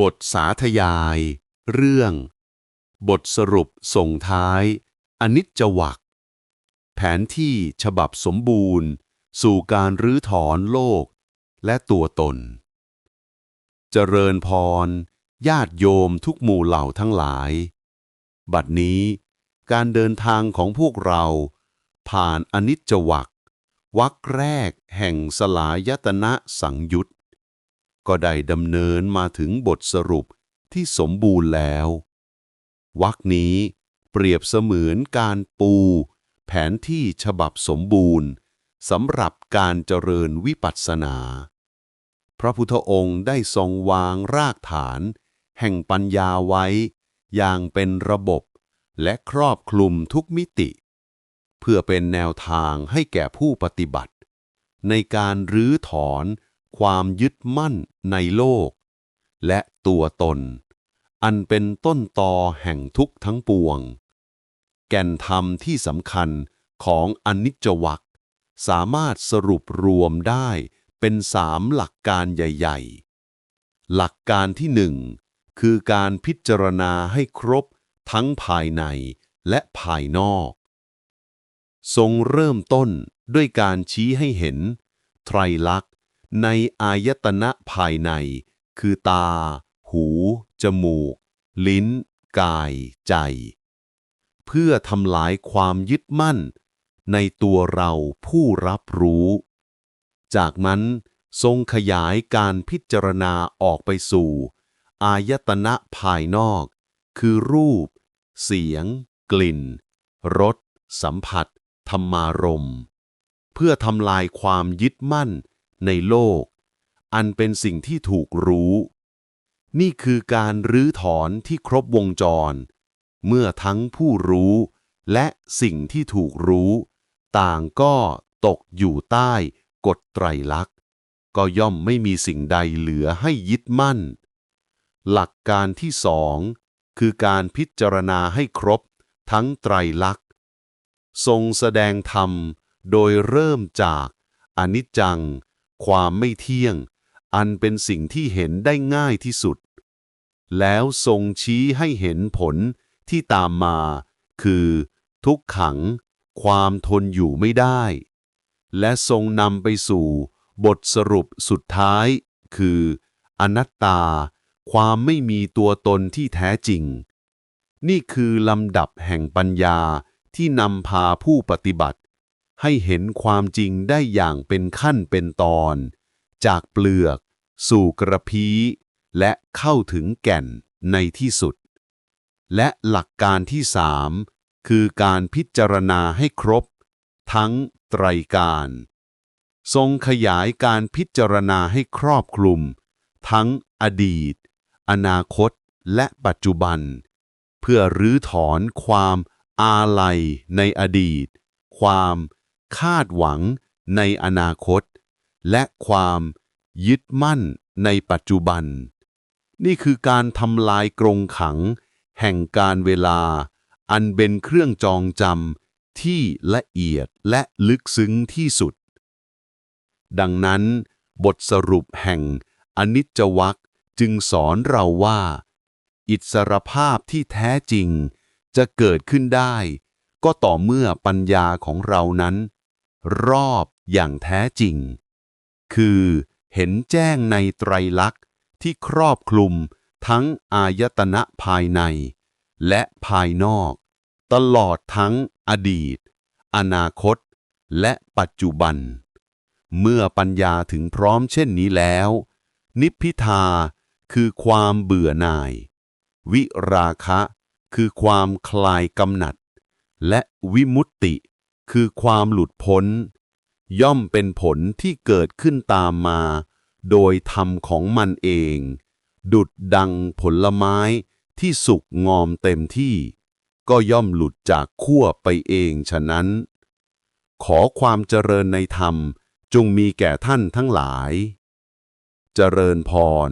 บทสาธยาย เรื่อง บทสรุปส่งท้าย อนิจจวักแผนที่ฉบับสมบูรณ์ สู่การรื้อถอนโลก และตัวตน เจริญพร ญาติโยมทุกหมู่เหล่าทั้งหลาย บัดนี้ การเดินทางของพวกเรา ผ่านอนิจจวักวักแรกแห่งสลายตนะสังยุต ก็ได้ดำเนินมาถึงบทสรุปที่สมบูรณ์แล้ว วักนี้เปรียบเสมือนการปู แผนที่ฉบับสมบูรณ์สำหรับการเจริญวิปัสสนา พระพุทธองค์ได้ทรงวางรากฐาน แห่งปัญญาไว้ อย่างเป็นระบบและครอบคลุมทุกมิติ เพื่อเป็นแนวทางให้แก่ผู้ปฏิบัติ ในการรื้อถอน ความยึดมั่นในโลก และตัวตน อันเป็นต้นตอแห่งทุกข์ทั้งปวง แก่นธรรมที่สำคัญของอนิจจวัคสามารถสรุปรวมได้เป็นสามหลักการใหญ่ ๆ หลักการที่หนึ่งคือการพิจารณาให้ครบทั้งภายในและภายนอก ทรงเริ่มต้นด้วยการชี้ให้เห็น ไตรลักษณ ในอายตนะภายใน คือตา หู จมูก ลิ้น กาย ใจ เพื่อทำลายความยึดมั่น ในตัวเราผู้รับรู้ จากนั้นทรงขยายการพิจารณาออกไปสู่ อายตนะภายนอก คือรูป เสียง กลิ่น รส สัมผัส ธรรมารม เพื่อทำลายความยึดมั่น ในโลก อันเป็นสิ่งที่ถูกรู้ นี่คือการรื้อถอนที่ครบวงจร เมื่อทั้งผู้รู้และสิ่งที่ถูกรู้ ต่างก็ตกอยู่ใต้กฎไตรลักษณ์ ก็ย่อมไม่มีสิ่งใดเหลือให้ยึดมั่น หลักการที่สองคือการพิจารณาให้ครบทั้งไตรลักษณ์ ทรงแสดงธรรมโดยเริ่มจากอนิจจัง ความไม่เที่ยง อันเป็นสิ่งที่เห็นได้ง่ายที่สุด แล้วทรงชี้ให้เห็นผลที่ตามมา คือ ทุกขัง ความทนอยู่ไม่ได้ และทรงนำไปสู่ บทสรุปสุดท้าย คือ อนัตตา ความไม่มีตัวตนที่แท้จริง นี่คือลำดับแห่งปัญญาที่นำพาผู้ปฏิบัติ ให้เห็นความจริงได้อย่างเป็นขั้นเป็นตอน จากเปลือก สู่กระพี้ และเข้าถึงแก่นในที่สุด และหลักการที่สามคือการพิจารณาให้ครบ ทั้งไตรการ ทรงขยายการพิจารณาให้ครอบคลุม ทั้งอดีต อนาคต และปัจจุบัน เพื่อรื้อถอนความอาลัยในอดีต ความ คาดหวังในอนาคต และความยึดมั่นในปัจจุบัน นี่คือการทำลายกรงขัง แห่งการเวลา อันเป็นเครื่องจองจำที่ละเอียดและลึกซึ้งที่สุด ดังนั้น บทสรุปแห่งอนิจจวัคจึงสอนเราว่า อิสรภาพที่แท้จริงจะเกิดขึ้นได้ ก็ต่อเมื่อปัญญาของเรานั้น รอบอย่างแท้จริง คือเห็นแจ้งในไตรลักษณ์ที่ครอบคลุมทั้งอายตนะภายใน และภายนอก ตลอดทั้งอดีต อนาคต และปัจจุบัน เมื่อปัญญาถึงพร้อมเช่นนี้แล้ว นิพพิทาคือความเบื่อหน่าย วิราคะคือความคลายกำหนัด และวิมุตติ คือความหลุดพ้น ย่อมเป็นผลที่เกิดขึ้นตามมา โดยธรรมของมันเอง ดุดดังผลไม้ที่สุกงอมเต็มที่ ก็ย่อมหลุดจากขั้วไปเองฉะนั้น ขอความเจริญในธรรมจงมีแก่ท่านทั้งหลาย เจริญพร